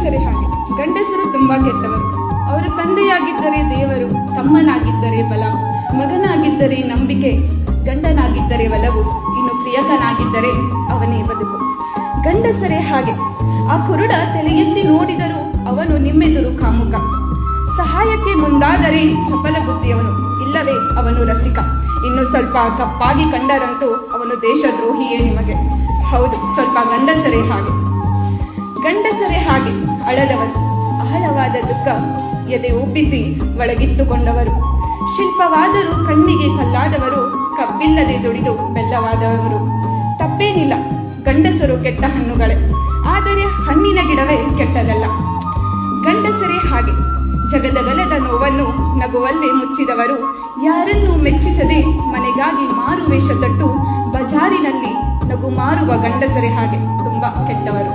ಹೆಂಗಸರೇ ಹಾಗೆ. ಗಂಡಸರು ತುಂಬಾ ಕೆಟ್ಟವರು. ಅವರ ತಂದೆಯಾಗಿದ್ದರೆ ದೇವರು ತಮ್ಮನಾಗಿದ್ದರೆ ಬಲ, ಮಗನಾಗಿದ್ದರೆ ನಂಬಿಕೆ, ಗಂಡನಾಗಿದ್ದರೆ ಒಲವು, ಇನ್ನು ಪ್ರಿಯಕನಾಗಿದ್ದರೆ ಅವನೇ ಬದುಕು. ಗಂಡಸರೇ ಹಾಗೆ. ಆ ಕುರುಡ ತಲೆ ಎತ್ತಿ ನೋಡಿದರೂ ಅವನು ನಿಮ್ಮೆದುರು ಕಾಮುಕ. ಸಹಾಯಕ್ಕೆ ಮುಂದಾದರೆ ಚಪಲ ಬುದ್ಧಿಯವನು, ಇಲ್ಲವೇ ಅವನು ರಸಿಕ. ಇನ್ನು ಸ್ವಲ್ಪ ಕಪ್ಪಾಗಿ ಕಂಡರಂತೂ ಅವನು ದೇಶದ್ರೋಹಿಯೇ ನಿಮಗೆ. ಹೌದು, ಸ್ವಲ್ಪ ಗಂಡಸರೇ ಹಾಗೆ. ಗಂಡಸರೇ ಹಾಗೆ ಅಳಲವರು. ಆಳವಾದ ದುಃಖ ಎದೆ ಒಪ್ಪಿಸಿ ಒಳಗಿಟ್ಟುಕೊಂಡವರು. ಶಿಲ್ಪವಾದರೂ ಕಣ್ಣಿಗೆ ಕಲ್ಲಾದವರು, ಕಬ್ಬಿಲ್ಲದೆ ದುಡಿದು ಬೆಲ್ಲವಾದವರು. ತಪ್ಪೇನಿಲ್ಲ, ಗಂಡಸರು ಕೆಟ್ಟ ಹಣ್ಣುಗಳೇ. ಆದರೆ ಹಣ್ಣಿನ ಗಿಡವೇ ಕೆಟ್ಟದಲ್ಲ. ಗಂಡಸರೇ ಹಾಗೆ, ಜಗದಗಲದ ನೋವನ್ನು ನಗುವಲ್ಲೇ ಮುಚ್ಚಿದವರು. ಯಾರನ್ನೂ ಮೆಚ್ಚಿಸದೆ ಮನೆಗಾಗಿ ಮಾರು ವೇಷ ತೊಟ್ಟು ಬಜಾರಿನಲ್ಲಿ ನಗು ಮಾರುವ ಗಂಡಸರೇ ಹಾಗೆ, ತುಂಬಾ ಕೆಟ್ಟವರು.